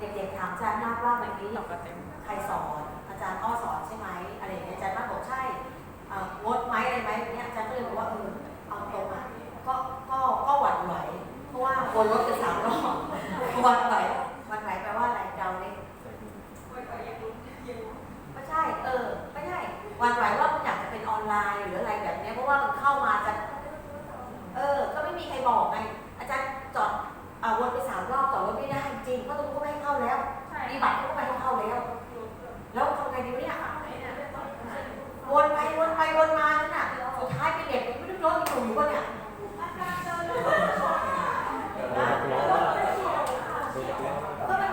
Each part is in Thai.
เด็กๆถามอาจารย์มากว่าวันนี้ใครสอน อาจารย์อ้อสอนใช่ไหมอะไรอย่างเงี้ยอาจารย์มากบอกใช่งดไหมอะไรไหมอย่างเงี้ยอาจารย์ก็เลยบอกว่าเออเอาตรงอะก็ก็ก็หวั่นไหวเพราะว่าวนรถไปสามรอบหวั่นไหวหวั่นไหวแปลว่าอะไรเดาเนี่ยก็ใช่เออก็ใช่หวั่นไหวว่ามันอยากจะเป็นออนไลน์หรืออะไรแบบเนี้ยเพราะว่ามันเข้ามาจะเออ ก็ไม่มีใครบอกไงอาจารย์จอดอ่าวนไปสามรอบจอดรถไม่ได้จริงเพราะตรง มีบัตรก็ไม่ให้เข้าแล้ว แล้วทำไงดีเนี่ยวนไปวนไปวนมานั่นน่ะสุดท้ายเป็นเด็กไม่รู้รถอยู่อยู่ปะเนี่ยก็มัน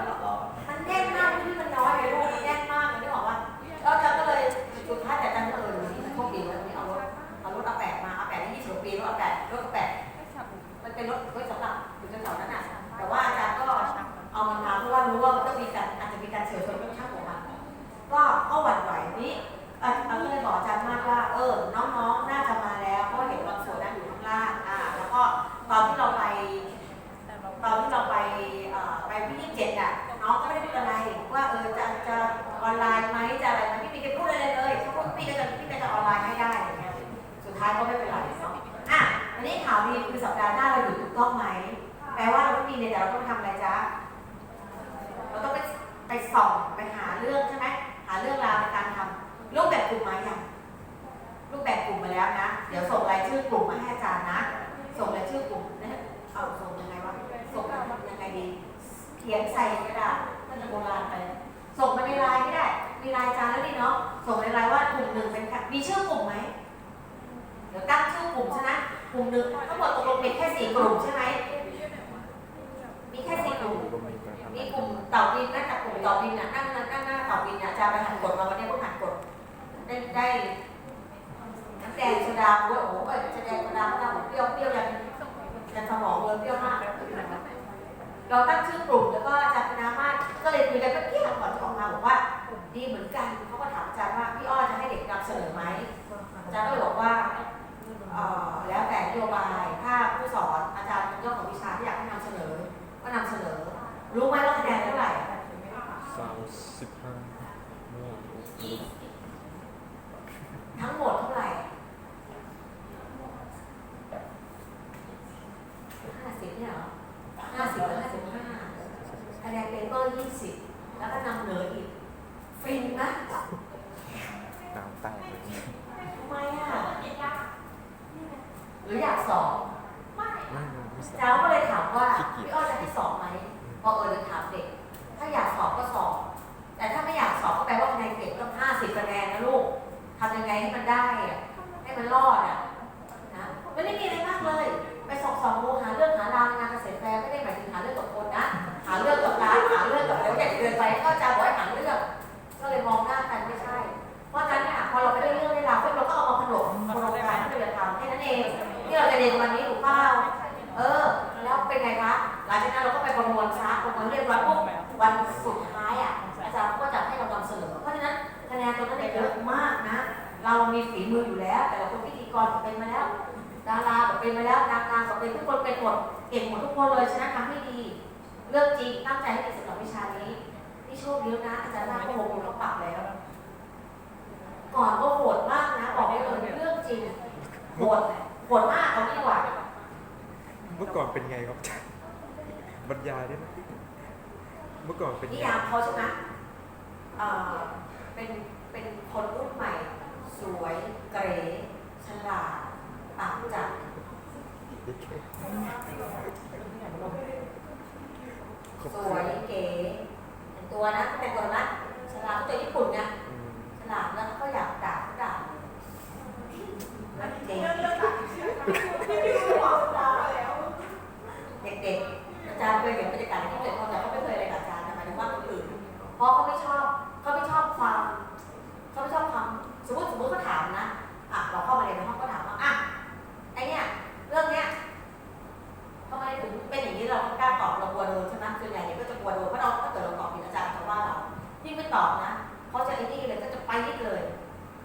มันแน่นมากที่มันน้อยเลยลูกมันแน่นมากเลยที่บอกว่าแล้าจารย์ก็เลยสุดท้ายแต่อาจารย์ก็เออดูนี่มันโชคดีวันนี้เอารถเอารถเอาแปดมาเอาแปดนี่ยี่สิบปีรถอาแปดรถอาแปดมันเป็นรถ ขียนใส่กระดาษน่าจะโบราณไป ส่งมาในไลน์ก็ได้ มีไลน์จารแล้วนี่เนาะ ส่งในไลน์ว่ากลุ่มหนึ่งเป็นมีชื่อกลุ่มไหม เดี๋ยวตั้งชื่อกลุ่มใช่ไหมกลุ่มหนึ่งทั้งหมดตกลงเป็นแค่สี่กลุ่มใช่ไหม มีแค่สี่กลุ่ม มีกลุ่มเต่าบินนะแต่กลุ่มเต่าบินน่ะนั่งนั่งนั่งหน้าเต่าบินน่ะจะไปหันกดมาวันนี้พวกหันกด ได้ได้น้ำแดงโซดาโอ้โหเอ้ยจะแดงโซดาก็ได้เปรี้ยวเปรี้ยวยันยันสมองเลยเปรี้ยวมาก เราตั้งชื่อกลุ่มแล้วก็อาจารย์คณะมาศก็เลยคุยกันเมื่อกี้ก่อนที่ออกมาบอกว่าดีเหมือนกันเขาก็ถามอาจารย์ว่าพี่อ้อจะให้เด็กนำเสนอไหมอาจารย์ก็เลยบอกว่าเอ่อแล้วแต่นโยบายถ้าผู้สอนอาจารย์เป็นเจ้าของวิชาที่อยากให้นำเสนอก็นำเสนอ รู้ไหมว่าคะแนนเท่าไหร่สามสิบห้าเมื่อทั้งหมดเท่าไหร่ห้าสิบเนี่ยเหรอห้าสิบแล้วห้าสิบห้า คะแนนเปเปอร์ยี่สิบแล้วก็นำเหนืออีก ฟินนะน้ำแตกเลยทำไมอะหรืออยากสอบไม่ไม่ไม่ส่เจ้าก็เลยถามว่าขี้เกียจพี่อ้อจะให้สอบไหมพอเออเลยถามเด็ก ถ้าอยากสอบก็สอบ แต่ถ้าไม่อยากสอบก็แปลว่าคะแนนเก็บต้องห้าสิบคะแนนนะลูกทำยังไงให้มันได้อะให้มันรอดอะนะไม่ได้มีอะไรมากเลย ไปสอบสอบดูหาเรื่องหาราวในงานเกษตรแฟร์ไม่ได้หมายถึงหาเรื่องกับ เรื่องกับร้านหาเรื่องกับเดี๋ยวใหญ่เกินไปก็จะบอกให้หาเรื่องก็เลยมองหน้ากันไม่ใช่ เพราะฉะนั้นเนี่ยพอเราไปได้เรื่องได้ราวปุ๊บเราก็เอามาขนมโครงการที่เราทำแค่นั้นเองที่เราจะเรียนวันนี้ถูกเปล่าเออ แล้วเป็นไงคะหลังจากนั้นเราก็ไปประมวลช้าประมวลเรียบร้อยปุ๊บวันสุดท้ายอะอาจารย์ก็จะให้เรานำเสนอเพราะฉะนั้นคะแนนตรงนั้นเยอะมากนะ เรามีฝีมืออยู่แล้ว แต่เราเป็นพิธีกรก็เป็นมาแล้วดาราก็เป็นมาแล้วนางงามก็เป็นทุกคนเป็นหมดเก่งหมดทุกคนเลยฉะนั้นทำให้ดี เลือกจริงตั้งใจให้ดีสำหรับวิชานี้นี่โชคดีแล้วนะอาจารย์ว่าก็โหดเขาปรับแล้ว ก่อนก็โหดมากนะบอกได้เลยเรื่องจริงโหดโหดมากเอาดีกว่าเมื่อก่อนเป็นไงครับอาจารย์บรรยายได้ไหมเมื่อก่อนเป็นนิไงยามเขาใช่ไหมเอ่อเป็นเป็นคนรุ่นใหม่ สวยเก๋ฉลาดปากจัด สวยเก๋เป็นตัวนะแต่งตัวนะฉลาดตัวญี่ปุ่นนี่ยอืมฉลาดแล้วก็อยากด่าก็ด่าเด็กเด็กๆอาจารย์เคยเห็นบรรยากาศที่เกิดขึ้นแต่เขาไม่เคยอะไรกับอาจารย์นะหมายถึงว่าคนอื่นเพราะเขาไม่ชอบเขาไม่ชอบความเขาไม่ชอบความสมมติสมมติเขาถามนะอะเราเข้ามาในห้องก็ถามว่าอะไอเนี่ยเรื่องเนี้ยทำไมถึงเป็นอย่างนี้เราก็กล้าตอบเรากลัวโดนใช่ไหมส่วนใหญ่เนี่ยก็จะกลัวโดนเพราะเราถ้าเกิดเราตอบผิดอาจารย์จะว่าเรายิ่งไม่ตอบนะเขาจะไอ้นี่เลยก็จะไปนี่เลย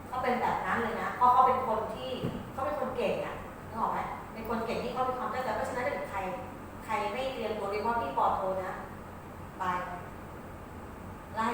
เขาเป็นแบบนั้นเลยนะเพราะเขาเป็นคนที่เขาเป็นคนเก่งอะนึกออกไหมเป็นคนเก่งที่เขามีความตั้งใจเพราะฉะนั้นถ้าเกิดใคร ใครไม่เรียนรู้โดยเฉพาะพี่ปอโทนะไป ได้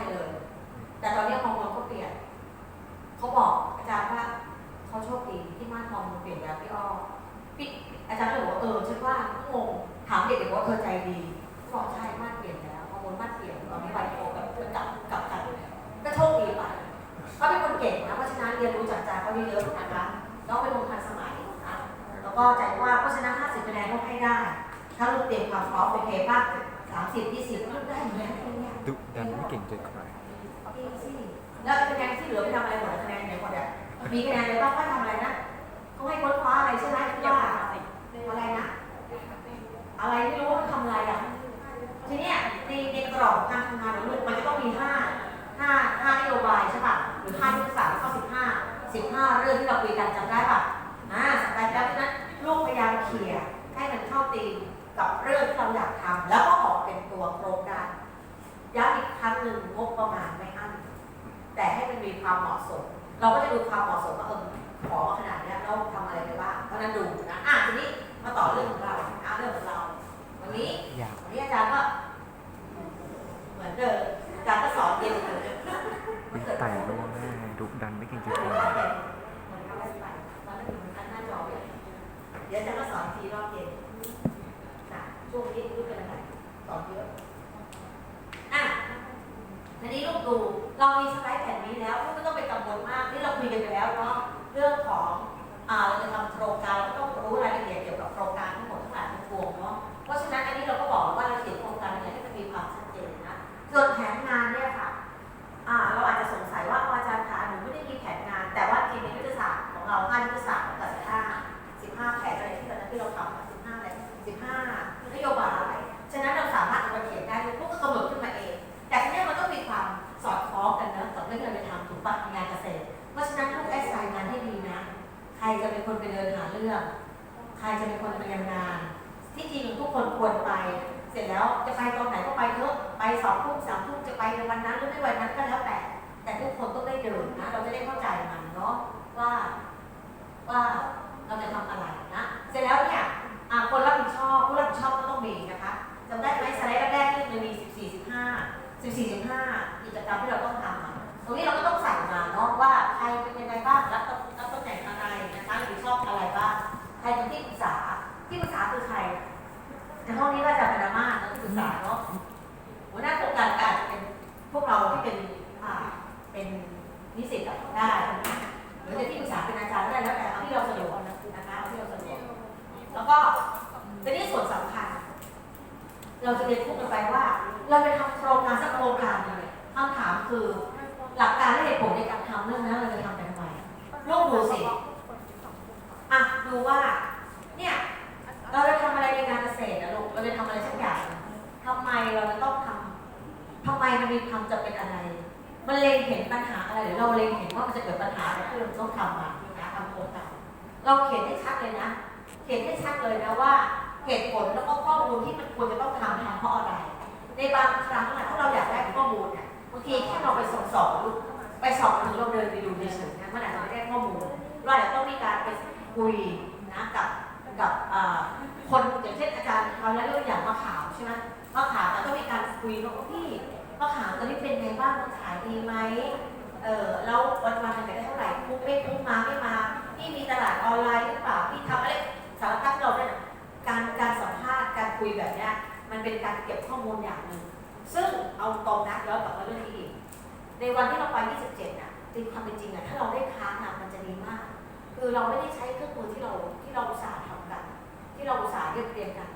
ถ้าลูกเตรียมความพร้อมโอเคป่ะสามสิบยี่สิบลูกได้อยู่แล้วเนี่ย ดุดัน ไม่เก่งใจใครแล้วคะแนนที่เหลือไปทำอะไรหมดคะแนนไหนหมดอะมีคะแนนเลยต้องว่ทำอะไรนะเขาให้ค้นคว้าอะไรใช่ไหมว่าอะไรนะ อะไรไม่รู้ว่าทำอะไรอะทีเนี้ยในในกรอบการทำงานของลูกมันจะต้องมีห้าห้าห้านโยบายใช่ป่ะหรือห้ายุทธศาสตร์แล้วก็สิบห้าสิบห้าเรื่องที่เราคุยกันจำได้ป่ะอ่าสัปดาห์ที่แล้วนั้นลูกพยายามเขี่ยให้มันเข้าตีมกับเรื่องที่เราอยากทำแล้วก็ออกเป็นตัวโครงการ ย้ำอีกครั้งหนึ่งงบประมาณไม่อั้นแต่ให้มันมีความเหมาะสม เราก็จะดูความเหมาะสมว่าเออขอมาขนาดเนี้ยเราทำอะไรไปบ้างเพราะฉะนั้นดูนะอะทีนี้มาต่อเรื่องของเราอะเรื่องของเรา วันนี้อยากวันนี้อาจารย์ก็เหมือนเดิมอาจารย์ก็สอนเย็นเหมือนเดิมวิไต่ล่วงหน้าดุดันไม่เก่งใจใครเดี๋ยวอาจารย์ก็สอนทีรอบเย็นนะช่วงนี้รู้เป็นอะไรสอนเยอะอะ ตูเรามีสไลด์แผ่นนี้แล้วก็ไม่ต้องไปกังวลมากที่เราคุยกันไปแล้วเนาะเรื่องของอ่าเราจะทำโครงการ รจะเป็นคนเตรียมงาน ที่จริงทุกคนควรไป เสร็จแล้วจะไปตอนไหนก็ไปเถอะไปสองทุ่มสามทุ่มจะไปในวันนั้นหรือไม่วันนั้นก็แล้วแต่ แต่ทุกคนต้องได้เดินนะ เราจะได้เข้าใจมันเนาะว่าว่า ในห้องนี้ก็จะเป็นอาม่าแล้วที่ปรึกษาเนาะหัวหน้าโครงการก็อาจจะเป็นพวกเราที่เป็นอ่าเป็นนิสิตอะได้หรือจะที่ปรึกษาเป็นอาจารย์ก็ได้แล้วแต่เอาที่เราสะดวกนะคะเอาที่เราสะดวกแล้วก็เป็นที่ส่วนสำคัญ เราจะเรียนพูดกันไปว่า เราไปทำโครงการสักโครงการหนึงเนี่ยคำถามคือหลักการและเหตุผลในการทำเรื่องนั้นเราจะทำไปทำไมลูกดูสิอะดูว่า เราจะทำอะไรในการเกษตรนะลูกเราจะทำอะไรสักอย่างทำไมเราจะต้องทำทำไมมันมีความจำเป็นอะไร มันเล็งเห็นปัญหาอะไรหรือเราเล็งเห็นว่ามันจะเกิดปัญหาอะไรที่เราต้องทำมานะทำโครงการเราเขียนให้ชัดเลยนะ เขียนให้ชัดเลยนะว่าเหตุผลแล้วก็ข้อมูลที่มันควรจะต้องทำทำเพราะอะไร ในบางครั้งอะถ้าเราอยากได้ข้อมูลเนี่ยบางทีแค่เราไปสอบสอบลูกไปสอบถึงเราเดินไปดูเฉยๆนะมันอาจจะไม่ได้ข้อมูลเราอาจจะต้องมีการไปคุยนะกับกับอ่า คนอย่างเช่นอาจารย์เขาแล้วเรื่องอย่างมะขามใช่ไหมมะขามแต่ต้องมีการคุยว่าพี่มะขามตอนนี้เป็นไงบ้างมันขายดีไหมเออแล้ววันวันๆมันได้เท่าไหร่คุ้มไม่คุ้มมาไม่มาพี่มีตลาดออนไลน์หรือเปล่าพี่ทำอะไรสารพัดเราเนี่ยการการสัมภาษณ์การคุยแบบเนี้ยมันเป็นการเก็บข้อมูลอย่างหนึ่งซึ่งเอาตรงนะแล้วกลับมาเรื่องนี้อีกในวันที่เราไป 27 น่ะจริงความเป็นจริงอะถ้าเราได้ค้างอะมันจะดีมาก คือเราไม่ได้ใช้เครื่องมือที่เราที่เราอุตส่าห์ทำ ที่เราอุตส่าห์เรียบเรียงกัน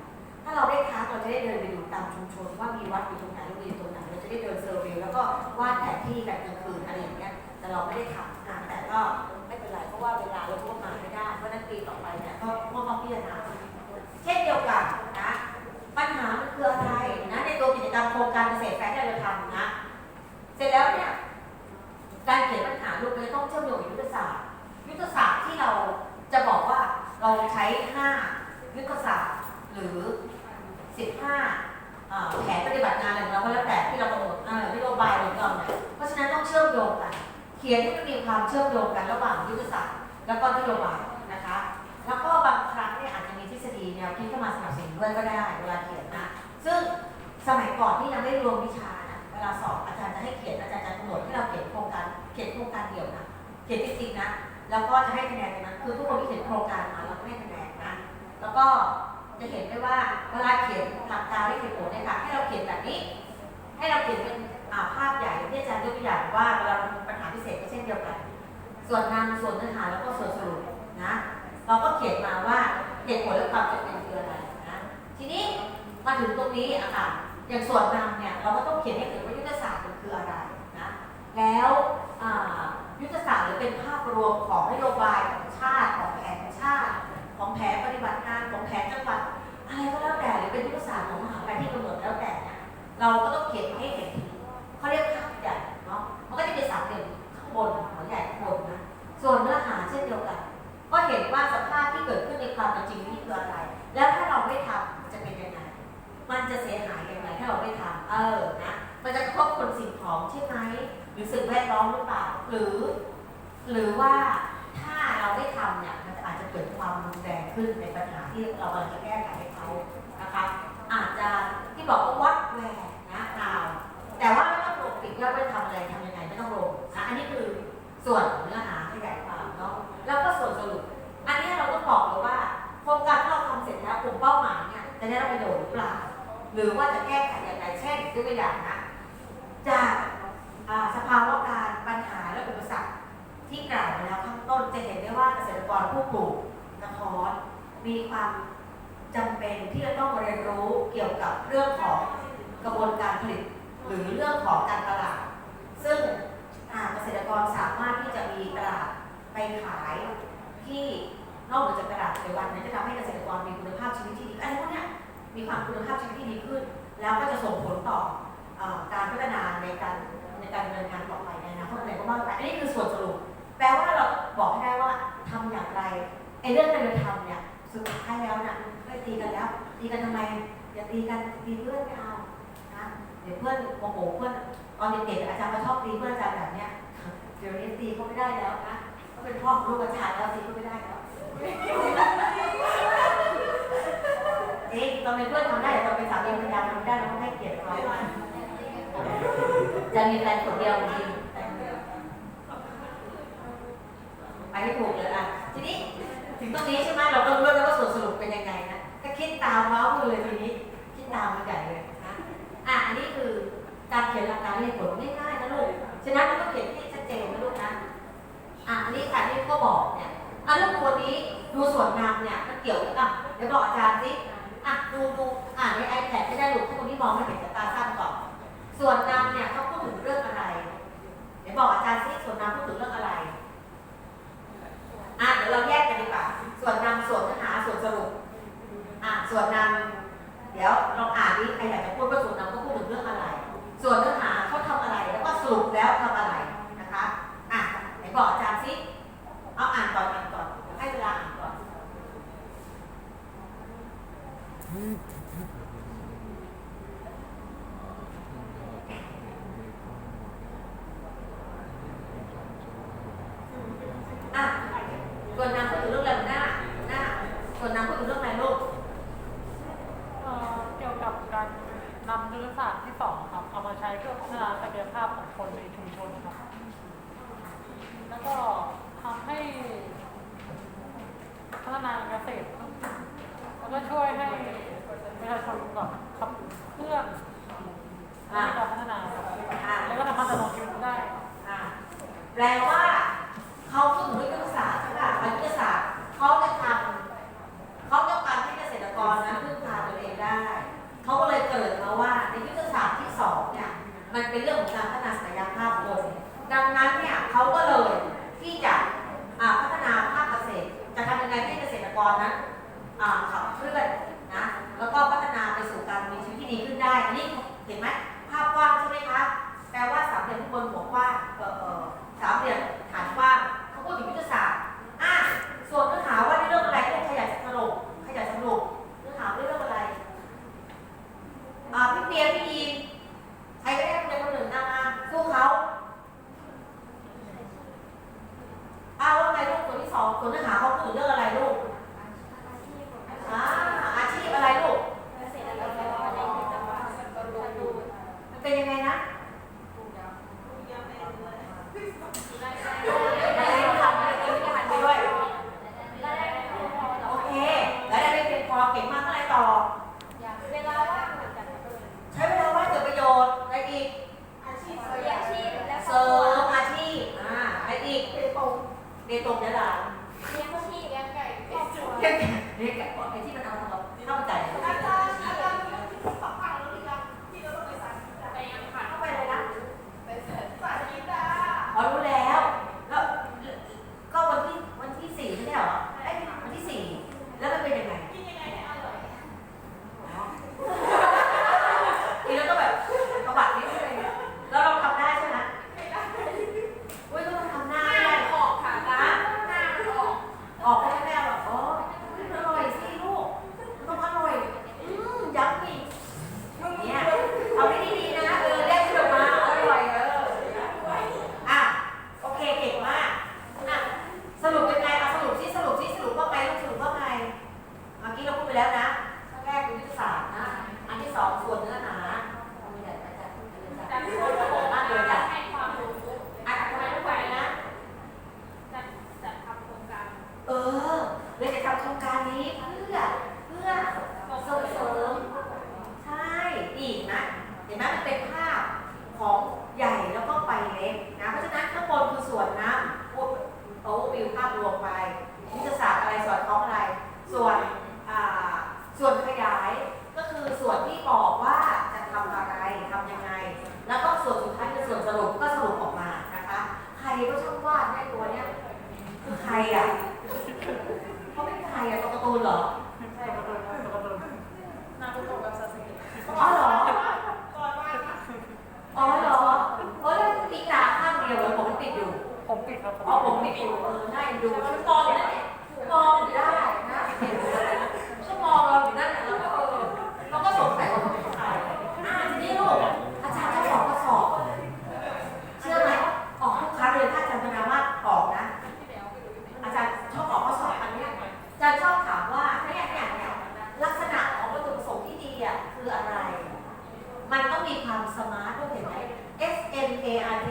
ถ้าเราได้ค้าเราจะได้เดินไปดูตามชุมชน ว่ามีวัดอยู่ตรงไหนโรงเรียนตรงไหนเราจะได้เดินเซอร์เวย์แล้วก็วาดแผนที่แบบกลางคืนอะไรอย่างเงี้ยแต่เราไม่ได้ทำอะแต่ก็ไม่เป็นไรเพราะว่าเวลาเราก็มาไม่ได้เพราะนั้นปีต่อไปเนี่ยก็ต้องพิจารณาเช่นเดียวกันนะปัญหามันคืออะไรนะในตัวกิจกรรมโครงการเกษตรแฟร์ที่เราทำนะเสร็จแล้วเนี่ยการเขียนปัญหาลูกมันจะต้องเชื่อมโยงยุทธศาสตร์ ยุทธศาสตร์ที่เราจะบอกว่าเราใช้5 ยุทธศาสตร์หรือ 15อ่าแผนปฏิบัติงานอะไรของเราก็แล้วแต่ที่เรากำหนดเอ่อนโยบายของเราเนี่ยเพราะฉะนั้นต้องเชื่อมโยงกัน เขียนให้มันมีความเชื่อมโยงกันระหว่างยุทธศาสตร์แล้วก็นโยบายนะคะ แล้วก็บางครั้งเนี่ยอาจจะมีทฤษฎีแนวคิดเข้ามาสนับสนุนด้วยก็ได้ เวลาเขียนนะ ซึ่งสมัยก่อนที่ยังไม่รวมวิชานะเวลาสอบอาจารย์จะให้เขียนอาจารย์จะกำหนดให้เราเขียนโครงการเขียนโครงการเดี่ยวนะเขียนจริงๆนะแล้วก็จะให้คะแนนในนั้นคือทุกคนที่เขียนโครงการมาเราก็ให้ ก็จะเห็นได้ว่าเวลาเขียนหลักการและเหตุผลเนี่ยค่ะให้เราเขียนแบบนี้ ให้เราเขียนเป็นภาพใหญ่ที่อาจารย์ยกตัวอย่างว่าเวลาเราปัญหาพิเศษก็เช่นเดียวกัน ส่วนงานส่วนเนื้อหาแล้วก็ส่วนสรุปนะเราก็เขียนมาว่าเหตุผลและความจำเป็นคืออะไรนะทีนี้มาถึงตรงนี้อะค่ะอย่างส่วนนำเนี่ยเราก็ต้องเขียนให้เห็นว่ายุทธศาสตร์มันคืออะไรนะแล้วยุทธศาสตร์หรือเป็นภาพรวมของนโยบายของชาติของแผนชาติ ของแผนปฏิบัติงานของแผนจังหวัดอะไรก็แล้วแต่หรือเป็นยุทธศาสตร์ของมหาวิทยาลัยที่กำหนดแล้วแต่เนี่ยเราก็ต้องเขียนให้เห็นเขาเรียกภาพใหญ่เนาะมันก็จะมีสามเหลี่ยมข้างบนหัวใหญ่ข้างบนนะส่วนเนื้อหาเช่นเดียวกัน ก็เห็นว่าสภาพที่เกิดขึ้นในความเป็นจริงนี่คืออะไร แล้วถ้าเราไม่ทำจะเป็นยังไงมันจะเสียหายยังไงถ้าเราไม่ทำเออนะมันจะกระทบคนสิ่งของใช่ไหมหรือสิ่งแวดล้อมหรือเปล่าหรือ หรือว่าถ้าเราไม่ทำเนี่ย เกิดความรุนแรงขึ้นในปัญหาที่เรากำลังจะแก้ไขให้เขานะคะ อาจจะที่บอกว่าวัดแหวกนะเอาแต่ว่าไม่ต้องลงปิดยอดว่าทำอะไรทำยังไงไม่ต้องลงนะอันนี้คือส่วนเนื้อหาขยายความเนาะแล้วก็ส่วนสรุป อันนี้เราต้องบอกเลยว่าโครงการที่เราทำเสร็จแล้วกลุ่มเป้าหมายเนี่ยจะได้รับประโยชน์หรือเปล่าหรือว่าจะแก้ไขอย่างไรเช่นยกตัวอย่างนะจากอ่าสภาวะการปัญหาและอุปสรรค ที่กล่าวมาแล้วข้างต้นจะเห็นได้ว่าเกษตรกรผู้ปลูกกระท้อนมีความจำเป็นที่จะต้องเรียนรู้เกี่ยวกับเรื่องของกระบวนการผลิต หรือเรื่องของการตลาด ซึ่งเกษตรกรสามารถที่จะมีตลาดไปขายที่นอกเหนือจากตลาดในวันนั้นจะทำให้เกษตรกรมีคุณภาพชีวิตที่ดีอะไรพวกนี้มีความคุณภาพชีวิตที่ดีขึ้น แล้วก็จะส่งผลต่อการพัฒนาในการในการดำเนินงานต่อไปในอนาคตอะไรก็บ้างแต่อันนี้คือส่วน ตีกันทำไมอย่าตีกันตีเพื่อนไม่เอานะเดี๋ยวเพื่อนโมโหเพื่อนตอนเด็กๆอาจารย์มาชอบตีเพื่อนอาจารย์แบบเนี้ยเดี๋ยวนี้ตีเขาไม่ได้แล้วนะเขาเป็นพ่อของลูกอาจารย์แล้วตีเขาไม่ได้แล้วจริงตอนเป็นเพื่อนทำได้แต่ตอนเป็นสามีภรรยาทำไม่ได้เราต้องให้เกียรติเขาจะมีแฟนคนเดียวจริงไปให้ถูกเลยอะทีนี้ถึงตรงนี้ใช่ไหมเราก็รู้แล้วว่าส่วนสรุปเป็นยังไงนะ คิดตามเมาส์เลยทีนี้ คิดตามมันใหญ่เลยนะอะอันนี้คือการเขียนหลักการเหตุผลง่ายๆนะลูกฉะนั้นเราต้องเขียนให้ชัดเจนนะลูกนะอะอันนี้ค่ะที่ก็บอกเนี่ยอะลูกคนนี้ดูส่วนนำเนี่ยมันเกี่ยวกับอะเดี๋ยวบอกอาจารย์สิอะดูดูอ่านใน iPad ไม่ได้ลูกถ้าคนที่มองไม่เห็นจะตาสั้นก่อนส่วนนำเนี่ยเขาพูดถึงเรื่องอะไร เดี๋ยวบอกอาจารย์ซิส่วนนำพูดถึงเรื่องอะไร อะเดี๋ยวเราแยกกันดีกว่า ส่วนนำส่วนเนื้อหาส่วนสรุป อะ ส่วนนำเดี๋ยวลองอ่านดิใครอยากจะพูดว่าส่วนนำก็พูดถึงเรื่องอะไร ส่วนเนื้อหาเขาทำอะไรแล้วก็สรุปแล้วทำอะไรนะคะอะไหนบอกอาจารย์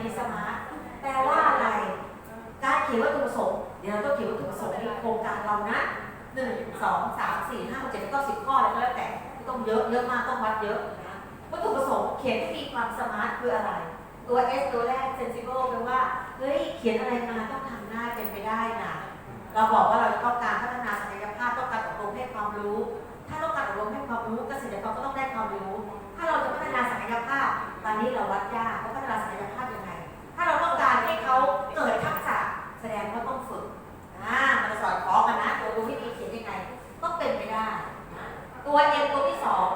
A R T สมาร์ทแปลว่าอะไร การเขียนวัตถุประสงค์เดี๋ยวเราต้องเขียนวัตถุประสงค์ในโครงการเรานะหนึ่งสองสามสี่ห้าหกเจ็ดก็สิบข้อแล้วก็แล้วแต่ต้องเยอะเยอะมากต้องวัดเยอะนะวัตถุประสงค์เขียนให้มีความสมาร์ทคืออะไร ตัว S ตัวแรก sensible แปลว่าเฮ้ยเขียนอะไรมาต้องทำได้เป็นไปได้นะเราบอกว่าเราจะต้องการพัฒนาศักยภาพต้องการอบรมให้ความรู้ ถ้าต้องการอบรมให้ความรู้เกษตรกรก็ต้องได้ความรู้ ถ้าเราจะพัฒนาศักยภาพ ตอนนี้เราวัดยากว่าพัฒนาศักยภาพาเราต้องการให้เขาเกิดทักษะแสดงว่าต้องฝึกอ่ามันจะสอดคล้องกันนะ ตัวดูวิธีเขียนยังไงต้องเป็นไปได้นะตัวเอ็มตัวที่สอง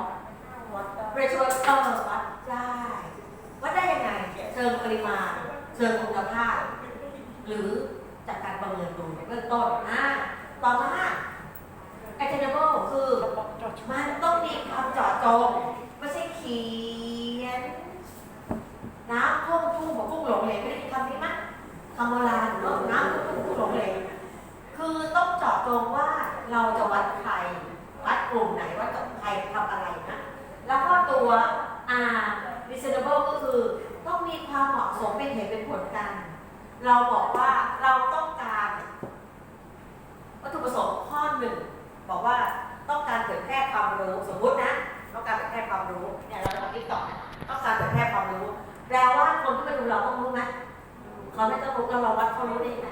เรช o เออวัดได้วัดได้ยังไงเชิงปริมาณเชิงคุณภาพ หรือจากการประเมินดูเบื้องต้นอ่าต่อมา attainable คือมันต้องมีความเจาะจงไม่ใช่ขียน น้ำท่วมทุ่งของกุ้งหลงเหลงไม่ได้ยินคำนี้มั้ย คำโบราณเนอะน้ำท่วมทุ่งกุ้งหลงเหลงคือต้องเจาะจงว่าเราจะวัดใคร วัดกลุ่มไหนวัดกับใครทำอะไรนะ แล้วก็ตัว R reasonable ก็คือต้องมีความเหมาะสมเป็นเหตุเป็นผลกัน เราบอกว่าเราต้องการ วัตถุประสงค์ข้อหนึ่งบอกว่าต้องการเผยแพร่ความรู้สมมุตินะ ต้องการเผยแพร่ความรู้เนี่ยเราจะมาคิดต่อต้องการเผยแพร่ความรู้ แปลว่าคนที่มาดูเราต้องรู้ไหม เขาไม่ต้องรู้แล้วเราวัดเขารู้ได้ยังไง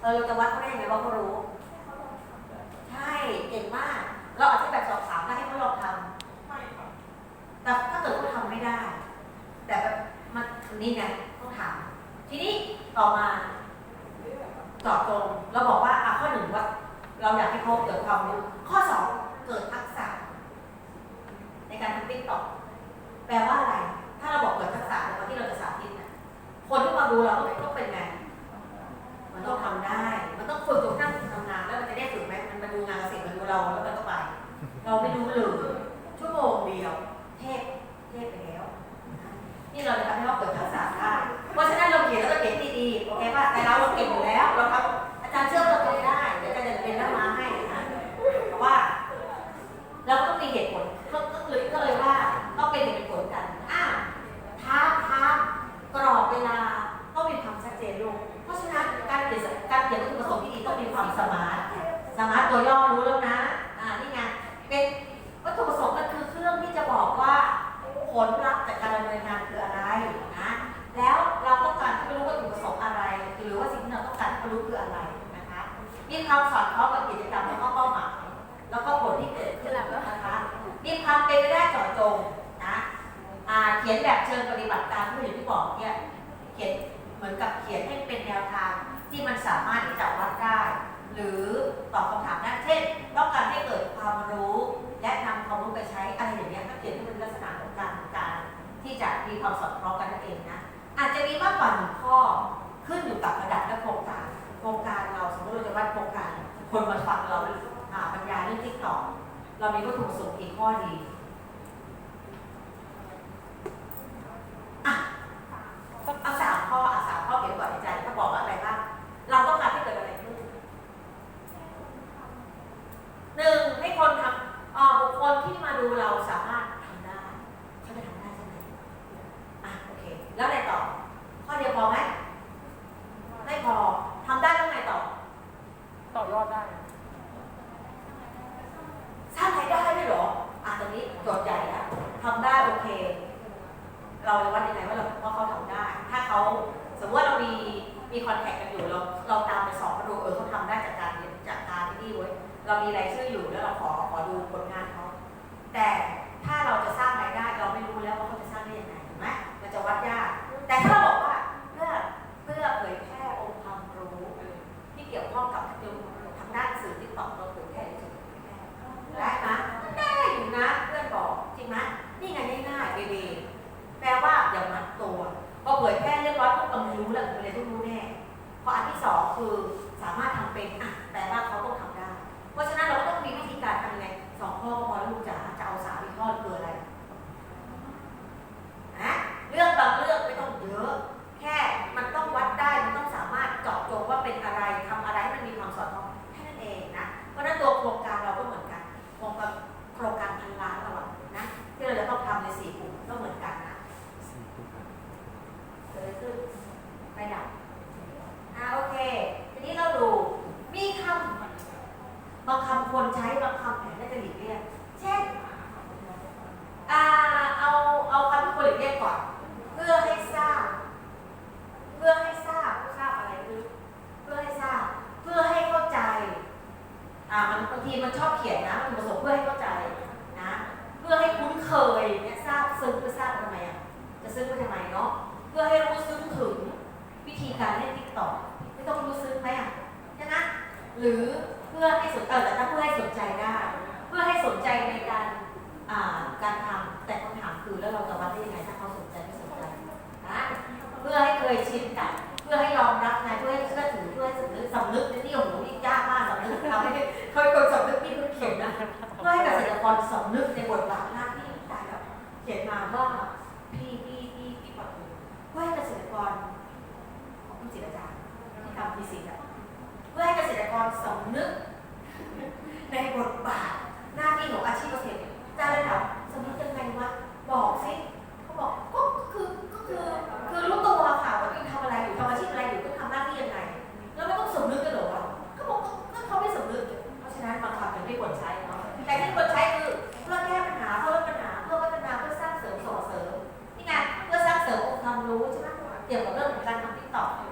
เออเราจะวัดเขาได้ยังไงว่าเขารู้ ใช่เก่งมาก เราอาจจะแบบสอบถามได้ให้เขาลองทำแต่ถ้าเกิดเขาทำไม่ได้ แต่แบบมันนี่ไงต้องถาม ทีนี้ต่อมาเจาะจงเราบอกว่าอะข้อหนึ่งว่า เราอยากให้เขาเกิดความรู้ข้อสองเกิดทักษะในการทำติ๊กต็อกแปลว่าอะไร คนที่มาดูเราต้องต้องเป็นไงมันต้องทำได้ มันต้องฝึกจนกระทั่งทำงานแล้วมันจะได้ฝึกไหมมันมาดูงานเสร็จมาดูเราแล้วมันก็ไป เราไม่รู้เลยชั่วโมงเดียว เทพเทพไปแล้ว นี่เราจะทำให้เขาเกิดทั มีควาสอดคล้องกับกิจกรรมแล้วก็เป้าหมายแล้วก็ผลที่เกิดขึ้นนะคะมีความเป็นไปได้เจาะจงนะเขียนแบบเชิงปฏิบัติการที่อย่างที่บอกเนี่ยเขียนเหมือนกับเขียนให้เป็นแนวทางที่มันสามารถที่จะวัดได้ หรือตอบคำถามได้เช่นต้องการให้เกิดความรู้ และนำความรู้ไปใช้อะไรอย่างเงี้ยก็เขียนให้เป็นลักษณะของการการที่จะมีความสอดคล้องกันนั่นเองนะอาจจะมีมากกว่าหนึ่งข้อขึ้นอยู่กับระดับและโครงก โครงการเราสมมติเราจะวัดโครงการ คนมาฟังเราอ่าบรรยายเรื่องทิกตอกเรามีวัตถุประสงค์กี่ข้อดีอะเอาสามข้ออะสามข้อเก็บไว้ในใจถ้าบอกว่าอะไรบ้างเราต้องการให้เกิดอะไรขึ้นหนึ่งให้คนทำอ่าบุคคลที่มาดูเราสา หรือเพื่อให้สนใจแต่ถ้าเพื่อให้สนใจได้ เพื่อให้สนใจในการอ่าการทำแต่คำถามคือแล้วเราจะวัดได้ยังไงถ้าเขาสนใจไม่สนใจนะเพื่อให้เคยชินกับเพื่อให้ยอมรับไงเพื่อให้เชื่อถือเพื่อให้สำนึกสำนึกนี่โอ้โหนี่ยากมากสำนึกทำให้เขาเป็นคนสำนึกนี่คือเขียนนะเพื่อให้เกษตรกรสำนึกในบทบาทหน้าที่ตายแล้วเขียนมาว่าพี่พี่พี่พี่ปอดเพื่อให้เกษตรกรของพี่จิตรอาจารย์ที่ทำพิสิทธิ์อะ พื่อให้เกษตรกรสำนึก ในบทบาทหน้าที่ของอาชีพเกษตรอาจารย์เลยถามสำนึกยังไงวะบอกสิเขาบอกก็คือก็คือคือรู้ตัวค่ะว่าตัวเองทำอะไรอยู่ทำอาชีพอะไรอยู่ต้องทำหน้าที่ยังไง แล้วไม่ต้องสำนึกกันเหรอวะก็บอกก็เขาไม่สำนึก เพราะฉะนั้นบางคำยังไม่ควรใช้เนาะแต่ที่ควรใช้คือเพื่อแก้ปัญหาเพื่อลดปัญหาเพื่อพัฒนาเพื่อสร้างเสริมส่งเสริมนี่ไงเพื่อสร้างเสริมองค์ความรู้ใช่ไหมเกี่ยวกับเรื่องของการทำติ๊กต็อกเพื่อ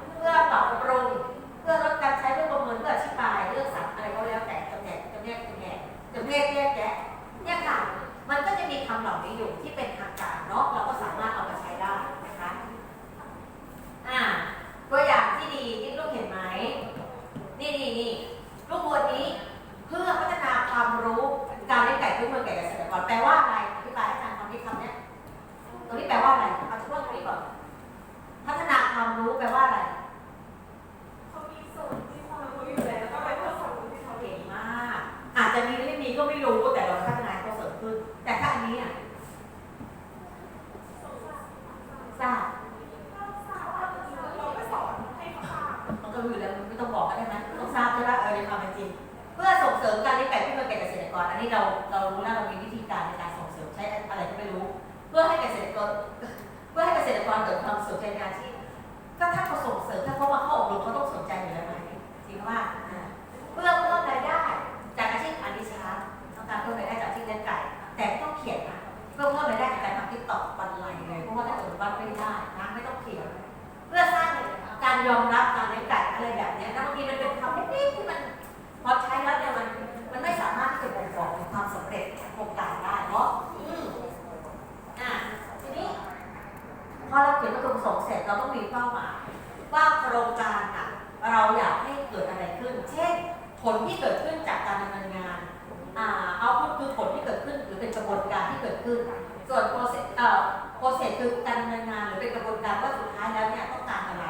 ราเรารู้แล้วเรามีวิธีการในการส่งเสริมใช้อะไรก็ไม่รู้ เพื่อให้เกษตรกรเพื่อให้เกษตรกรเกิดความสนใจในอาชีพก็ถ้าเขาส่งเสริมถ้าเขามาเข้าอบรมเขาต้องสนใจอยู่แล้วไหมจริงว่าอ่าเพื่อเพิ่มรายได้จากอาชีพอันนี้ช้าต้องการเพิ่มรายได้จากอาชีพเลี้ยงไก่ แต่ต้องเขียนนะเพื่อเพิ่มรายได้จากการทำติ๊กต็อกวันไลน์เลยเพราะว่าถ้าเกิดวัดไม่ได้นะไม่ต้องเขียนเพื่อสร้างการยอมรับการเลี้ยงไก่อะไรแบบนี้แล้วบางทีมันเป็นคำเล็กๆที่มันพอใช้แล้วเนี่ยมันมันไม่สามารถำเร็จของโครงการได้เนาะอืมอะทีนี้พอเราเขียนวัตถุประสงค์เสร็จเราต้องมีเป้าหมายว่าโครงการอะเราอยากให้เกิดอะไรขึ้น เช่น ผลที่เกิดขึ้นจากการดำเนินงานอ่าเอาพูดคือผลที่เกิดขึ้นหรือเป็นกระบวนการที่เกิดขึ้น ส่วนโปรเซสเอ่อโปรเซสคือการดำเนินงานหรือเป็นกระบวนการว่าสุดท้ายแล้วเนี่ยต้องการอะไร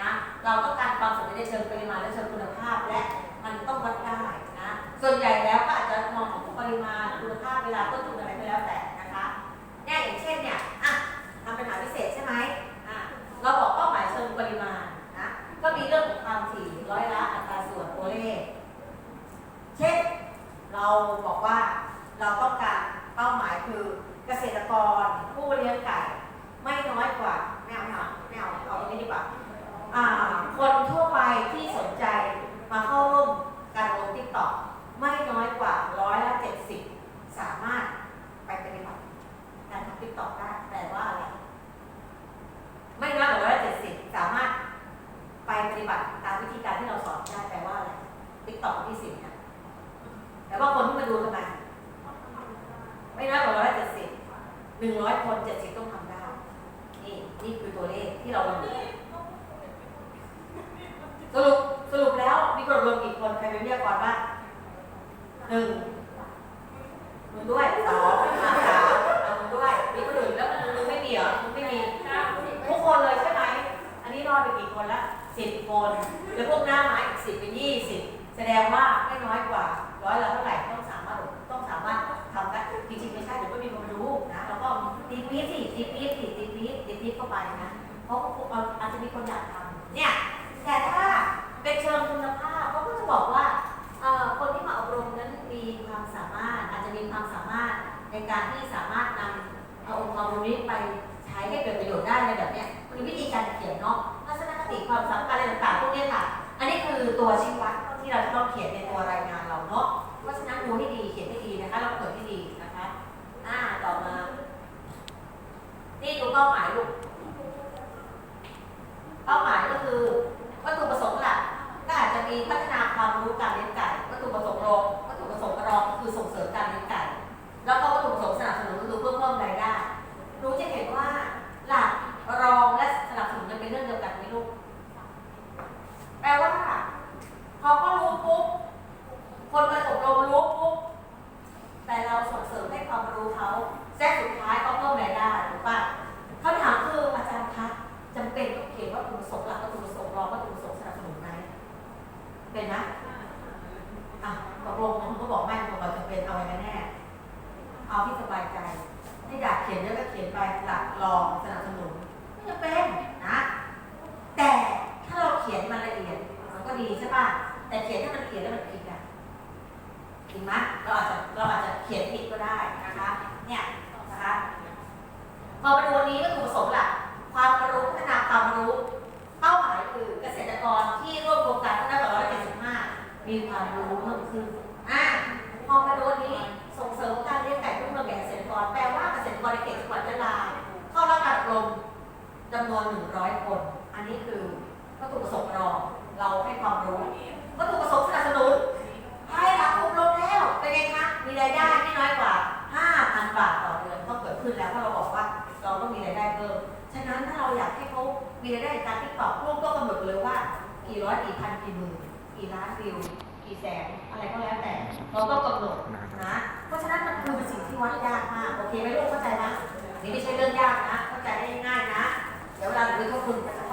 นะเราต้องการความสำเร็จในเชิงปริมาณและเชิงคุณภาพและมันต้องวัดได้นะส่วนใหญ่แล้วก็อาจจะมองของปริมาณคุณภาพเวลาต้นทุนอะไรก็แล้วแต่นะคะเนี่ยอย่างเช่นเนี่ยอะ ทำเป็นหาพิเศษใช่ไหมอะเราบอกเป้าหมายเชิงปริมาณนะ ก็มีเรื่องของความถี่ร้อยละอัตราส่วนตัวเลข เช่น เราบอกว่าเราต้องการเป้าหมายคือเกษตรกรผู้เลี้ยงไก่ ไม่น้อยกว่าไม่เอาไม่เอาไม่เอาเอาตรงนี้ดีกว่าอ่า คนทั่วไปที่สนใจมาเข้าร่วมการลงทิกตอกไม่น้อยกว่าร้อยละเจ็ดสิบสามารถไปปฏิบัติ การทำติ๊กต็อกได้แปลว่าอะไร ไม่น้อยกว่าร้อยเจ็ดสิบสามารถไปปฏิบัติตามวิธีการที่เราสอนได้แปลว่าอะไรติ๊กต็อกที่สิบเนี่ยแต่ว่าคนที่มาดูทำไมไม่น้อยกว่าร้อยเจ็ดสิบหนึ่งร้อยคนเจ็ดสิบต้องทำได้ นี่นี่คือตัวเลข ที่เราลงสรุปสรุปแล้วมีคนรวมกี่คนใครเป็นวิทยากรบ้างหนึ่งมึงด้วยสองสามเอามึงด้วยมีคนอื่นแล้วมึงไม่มีเหรอมึงไม่มีทุกคนเลยใช่ไหมอันนี้รอดไปกี่คนละสิบคนแล้วพวกหน้าไม้อีกสิบเป็นยี่สิบแสดงว่าไม่น้อยกว่าร้อยละเท่าไหร่ต้องสามารถต้องสามารถทำได้จริงๆไม่ใช่เดี๋ยวก็มีคนมาดูนะแล้วก็ตีปี๊ดสิตีปี๊ดสิตีปี๊ดตีปี๊ดเข้าไปนะ มีคนอยากทำเนี่ยแต่ถ้าเป็นเชิงคุณภาพเขาก็จะบอกว่าคนที่มาอบรมนั้นมีความสามารถอาจจะมีความสามารถในการที่สามารถนำเอาองค์ความรู้นี้ไปใช้ให้เกิดประโยชน์ได้ในแบบเนี้ยคือวิธีการเขียนเนาะทัศนคติความสำคัญอะไรต่างๆพวกนี้ค่ะ อันนี้คือตัวชี้วัดที่เราจะต้องเขียนในตัวรายงานเราเนาะเพราะฉะนั้นดูให้ดีเขียนให้ดีนะคะเราเปิดให้ดีนะคะอ่าต่อมา นี่ดูเป้าหมายลูก เป้าหมายก็คือวัตถุประสงค์หลัก ก็อาจจะมีพัฒนาความรู้การเลี้ยงไก่ วัตถุประสงค์รองวัตถุประสงค์รองก็คือส่งเสริมการเลี้ยงไก่ แล้วก็วัตถุประสงค์สนับสนุนก็คือเพื่อเพิ่มรายได้รู้จะเห็นว่าหลัก รองสนับสนุนไม่จำเป็นนะ แต่ถ้าเราเขียนมันละเอียดมันก็ดีใช่ป่ะ แต่เขียนถ้ามันเขียนแล้วมันผิดอะจ ริงไหมเราอาจจะเราอาจจะเขียนผิดก็ได้นะคะ เนี่ยนะคะพอมาดูวันนี้ก็คือผสมหลักความรู้พัฒนาความรู้เป้าหมายคือเกษตรกรที่ร่วมโครงการพัฒนาแบบร้อยเจ็ดสิบห้ามีความรู้เพิ่มขึ้นอะพอมาดูวันนี้ส่งเสริมการเลี้ยงไก่รุ่งเรืองแก่เกษตรกรแปลว่าเกษตรกรในเขตจังหวัดยะลาเข้ารับการอบรมจำนวน 100 คน อันนี้คือวัตถุประสงค์รองเราให้ความรู้วัตถุประสงค์สนับสนุนให้รับอบรมแล้ว เป็นไงคะ มีรายได้ไม่น้อยกว่า 5,000 บาทต่อเดือนก็เกิดขึ้นแล้วเพราะเราบอกว่าเราต้องมีรายได้เพิ่ม ฉะนั้นถ้าเราอยากให้เขามีรายได้จากการที่ตอบลูกก็กำหนดเลยว่ากี่ร้อยกี่พันกี่หมื่นกี่ล้านวิวกี่แสนอะไรก็แล้วแต่ เราต้องกำหนดนะ เพราะฉะนั้นมันคือเป็นสิ่งที่วัดยากมากโอเคไหมลูกเข้าใจไหมนี่ไม่ใช่เรื่องยากนะ เข้าใจได้ง่ายนะ เดี๋ยวเวลาหนูไปทบทวน